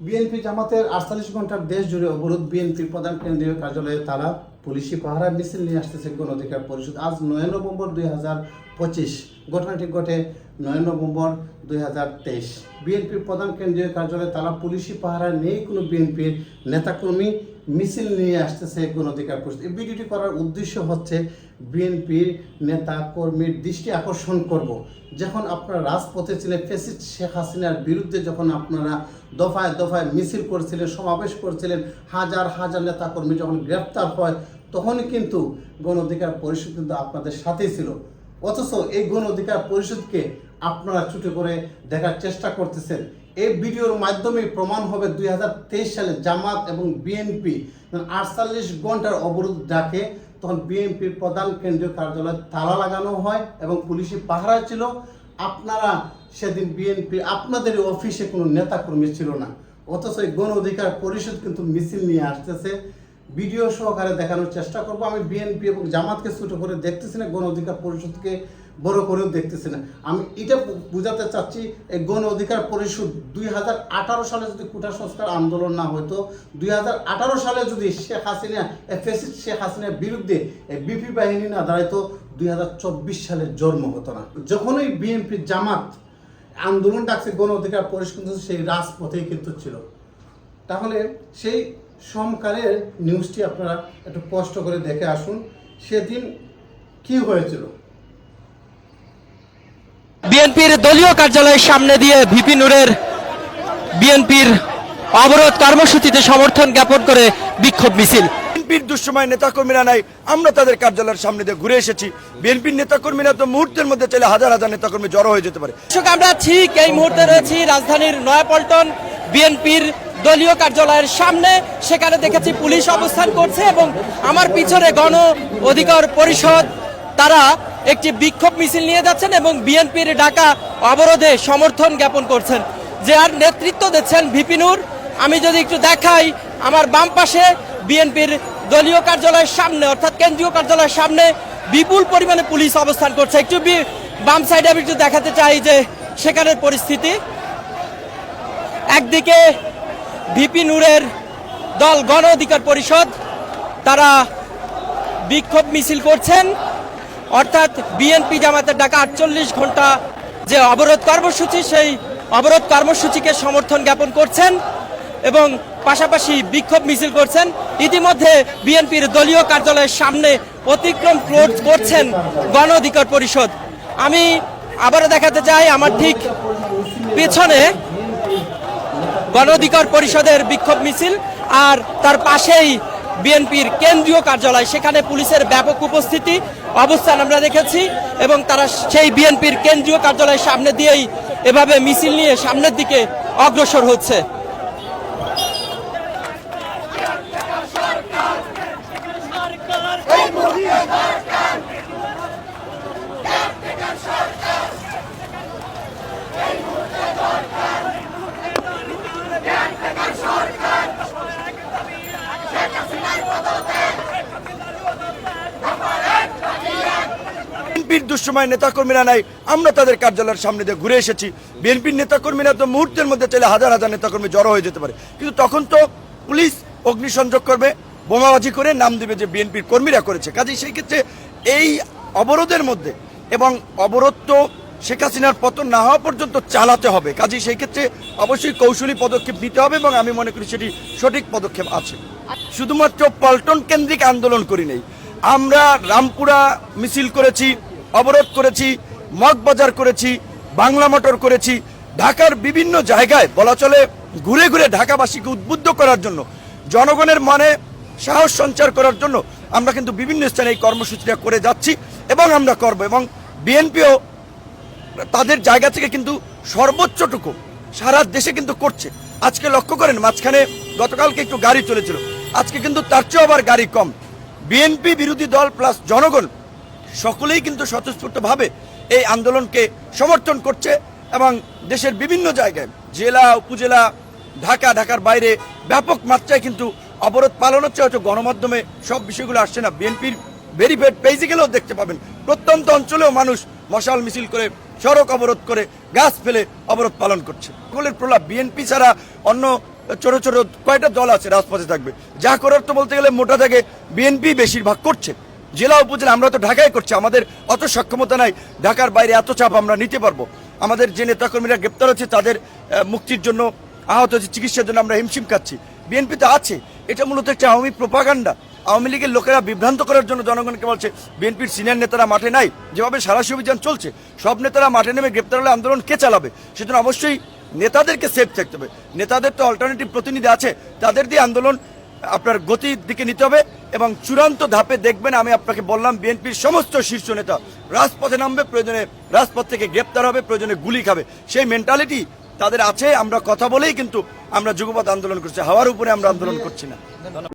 BNP জামাতের আটচল্লিশ ঘণ্টার দেশ জুড়ে অবরোধ বিএনপির প্রধান কেন্দ্রীয় কার্যালয়ে তারা পুলিশি পাহারা মিছিল নিয়ে আসতেছে গণ অধিকার পরিষদ। আজ নয় নভেম্বর দুই হাজার পঁচিশ। ঘটনাটি ঘটে নয় নভেম্বর দুই হাজার তেইশ। বিএনপির প্রধান কেন্দ্রীয় কার্যালয়ে তারা পুলিশি পাহারা নেই কোনো বিএনপির নেতাকর্মী মিছিল নিয়ে আসতেছে গণ অধিকার পরিষদ। এই ভিডিওটি করার উদ্দেশ্য হচ্ছে বিএনপির নেতা কর্মীর দৃষ্টি আকর্ষণ করব। যখন আপনারা রাজপথে ছিলেন ফেসিস্ট শেখ হাসিনার বিরুদ্ধে যখন আপনারা দফায় দফায় মিছিল করছিলেন, সমাবেশ করছিলেন, হাজার হাজার নেতা কর্মী যখন গ্রেপ্তার হয়, তখনই কিন্তু গণ অধিকার পরিষদ কিন্তু আপনাদের সাথেই ছিল। অথচ এই গণ অধিকার পরিষদকে আপনারা ছুটে করে দেখার চেষ্টা করতেছেন। এই ভিডিওর মাধ্যমে প্রমাণ হবে দুই হাজার তেইশ সালে জামাত এবং বিএনপি আটচল্লিশ ঘণ্টার অবরোধ ডাকে, তখন বিএনপির প্রধান কেন্দ্রীয় কার্যালয়ে তালা লাগানো হয় এবং পুলিশি পাহারা ছিল। আপনারা সেদিন বিএনপি আপনাদের অফিসে কোনো নেতাকর্মী ছিল না। অথচ এই গণ অধিকার পরিষদ কিন্তু মিছিল নিয়ে আসতেছে। ভিডিও সহকারে দেখানোর চেষ্টা করব। আমি বিএনপি এবং জামাতকে ছোট করে দেখতেছি না গণ অধিকার পরিষদকে বড় করেও দেখতেছি না। আমি এটা বুঝাতে চাচ্ছি, এই গণ অধিকার পরিষদ দুই হাজার আঠারো সালে যদি কুটা সংস্কার আন্দোলন না হতো দুই হাজার আঠারো সালে যদি শেখ হাসিনা, এই ফেসিস্ট শেখ হাসিনার বিরুদ্ধে বিপি বাহিনী না দাঁড়াইতো, দুই হাজার সালের জন্ম হতো না। যখনই বিএনপি জামাত আন্দোলন ডাকছে, গণ অধিকার পরিষদ কিন্তু সেই রাজপথেই কিন্তু ছিল। তাহলে সেই সমকালের নিউজটি আপনারা একটু কষ্ট করে দেখে আসুন। সেদিন কি হয়েছিল বিএনপির দলীয় কার্যালয়ের সামনে দিয়ে ভিপি নূরের বিএনপির অবরোধ কর্মসূচিতে সমর্থন জ্ঞাপন করে বিক্ষোভ মিছিল। বিএনপির দুঃসময় নেতাকর্মীরা নাই আমরা তাদের কার্যালয়ের সামনে দিয়ে ঘুরে এসেছি। বিএনপির নেতাকর্মীরা তো মুহূর্তের মধ্যে চাইলে হাজার হাজার নেতাকর্মী জড়ো হয়ে যেতে পারে। আমরা ঠিক এই মুহূর্তে রয়েছি রাজধানীর নয়াপল্টন বিএনপির দলীয় কার্যালয়ের সামনে। সেখানে দেখেছি পুলিশ অবস্থান করছে এবং আমার পিছনে গণ অধিকার পরিষদ তারা একটি বিক্ষোভ মিছিল নিয়ে যাচ্ছেন এবং বিএনপির ডাকা অবরোধে সমর্থন জ্ঞাপন করছেন। যে আর নেতৃত্ব দিচ্ছেন ভিপিনুর আমি যদি একটু দেখাই, আমার বাম পাশে বিএনপির দলীয় কার্যালয়ের সামনে, অর্থাৎ কেন্দ্রীয় কার্যালয়ের সামনে বিপুল পরিমাণে পুলিশ অবস্থান করছে। একটু বাম সাইডে আমি একটু দেখাতে চাই যে সেখানের পরিস্থিতি। একদিকে ভিপি নূরের দল গণ অধিকার পরিষদ, তারা বিক্ষোভ মিছিল করছেন। অর্থাৎ বিএনপি জামাতের ডাকা আটচল্লিশ ঘণ্টা যে অবরোধ কর্মসূচি, সেই অবরোধ কর্মসূচিকে সমর্থন জ্ঞাপন করছেন এবং পাশাপাশি বিক্ষোভ মিছিল করছেন। ইতিমধ্যে বিএনপির দলীয় কার্যালয়ের সামনে অতিক্রম কর- করছেন গণ অধিকার পরিষদ। আমি আবারও দেখাতে চাই, আমার ঠিক পেছনে গণ অধিকার পরিষদের বিক্ষোভ মিছিল আর তার পাশেই বিএনপির কেন্দ্রীয় কার্যালয়। সেখানে পুলিশের ব্যাপক উপস্থিতি, অবস্থান আমরা দেখেছি এবং তারা সেই বিএনপির কেন্দ্রীয় কার্যালয়ের সামনে দিয়েই এভাবে মিছিল নিয়ে সামনের দিকে অগ্রসর হচ্ছে। বিএনপির দুঃসময় নেতাকর্মীরা নাই, আমরা তাদের কার্যালয়ের সামনে দিয়ে ঘুরে এসেছি। বিএনপির নেতাকর্মীরা তো মুহূর্তের মধ্যে চাইলে হাজার হাজার নেতাকর্মী জড়ো হয়ে যেতে পারে। কিন্তু তখন তো পুলিশ অগ্নিসংযোগ করবে, বোমাবাজি করে নাম দেবে যে বিএনপির কর্মীরা করেছে। কাজেই সেই ক্ষেত্রে এই অবরোধের মধ্যে এবং অবরোধ তো শেখ হাসিনার পতন না হওয়া পর্যন্ত চালাতে হবে। কাজেই সেই ক্ষেত্রে অবশ্যই কৌশলী পদক্ষেপ নিতে হবে এবং আমি মনে করি সেটি সঠিক পদক্ষেপ আছে। শুধুমাত্র পল্টন কেন্দ্রিক আন্দোলন করি নেই। আমরা রামপুরা মিছিল করেছি অবরোধ করেছি মগবাজার করেছি, বাংলা মোটর করেছি, ঢাকার বিভিন্ন জায়গায় বলা চলে ঘুরে ঘুরে ঢাকাবাসীকে উদ্বুদ্ধ করার জন্য, জনগণের মনে সাহস সঞ্চার করার জন্য আমরা কিন্তু বিভিন্ন স্থানে এই কর্মসূচিটা করে যাচ্ছি এবং আমরা করব এবং বিএনপিও তাদের জায়গা থেকে কিন্তু সর্বোচ্চটুকু সারা দেশে কিন্তু করছে। আজকে লক্ষ্য করেন, মাঝখানে গতকালকে একটু গাড়ি চলেছিল, আজকে কিন্তু তার চেয়েও আবার গাড়ি কম। বিএনপি বিরোধী দল প্লাস জনগণ সকলেই কিন্তু স্বতঃস্ফূর্তভাবে এই আন্দোলনকে সমর্থন করছে এবং দেশের বিভিন্ন জায়গায়, জেলা, উপজেলা, ঢাকা, ঢাকার বাইরে ব্যাপক মাত্রায় কিন্তু অবরোধ পালন হচ্ছে হয়তো গণমাধ্যমে সব বিষয়গুলো আসছে না। বিএনপির ভেরিফাইড পেজে গেলেও দেখতে পাবেন। প্রত্যন্ত অঞ্চলেও মানুষ মশাল মিছিল করে, সড়ক অবরোধ করে, গাছ ফেলে অবরোধ পালন করছে। সকলের প্রলাপ, বিএনপি ছাড়া অন্য ছোট ছোট কয়টা দল আছে রাজপথে থাকবে। যা করার তো বলতে গেলে মোটা থেকে বিএনপি বেশিরভাগ করছে। জেলা উপজেলা আমরা তো ঢাকায় করছি, আমাদের অত সক্ষমতা নাই। ঢাকার বাইরে এত চাপ আমরা নিতে পারব। আমাদের যে নেতাকর্মীরা গ্রেপ্তার হচ্ছে, তাদের মুক্তির জন্য আহত হচ্ছে, চিকিৎসার জন্য আমরা হিমশিম খাচ্ছি। বিএনপি তো আছে, এটা মূলত একটা আওয়ামী প্রপাগান্ডা। আওয়ামী লীগের লোকেরা বিভ্রান্ত করার জন্য জনগণকে বলছে, বিএনপির সিনিয়র নেতারা মাঠে নাই, যেভাবে সারাশি অভিযান চলছে, সব নেতারা মাঠে নেমে গ্রেপ্তার হলে আন্দোলন কে চালাবে? সেজন্য অবশ্যই নেতাদেরকে সেফ থাকতে হবে। নেতাদের তো অল্টারনেটিভ প্রতিনিধি আছে, তাদের দিয়ে আন্দোলন আপনার গতির দিকে নিতে হবে এবং চূড়ান্ত ধাপে দেখবেন, আমি আপনাকে বললাম, বিএনপির সমস্ত শীর্ষ নেতা রাজপথে নামবে, প্রয়োজনে রাজপথ থেকে গ্রেপ্তার হবে, প্রয়োজনে গুলি খাবে। সেই মেন্টালিটি তাদের আছে, আমরা কথা বলেই কিন্তু আমরা যুগপথ আন্দোলন করছি, হাওয়ার উপরে আমরা আন্দোলন করছি না।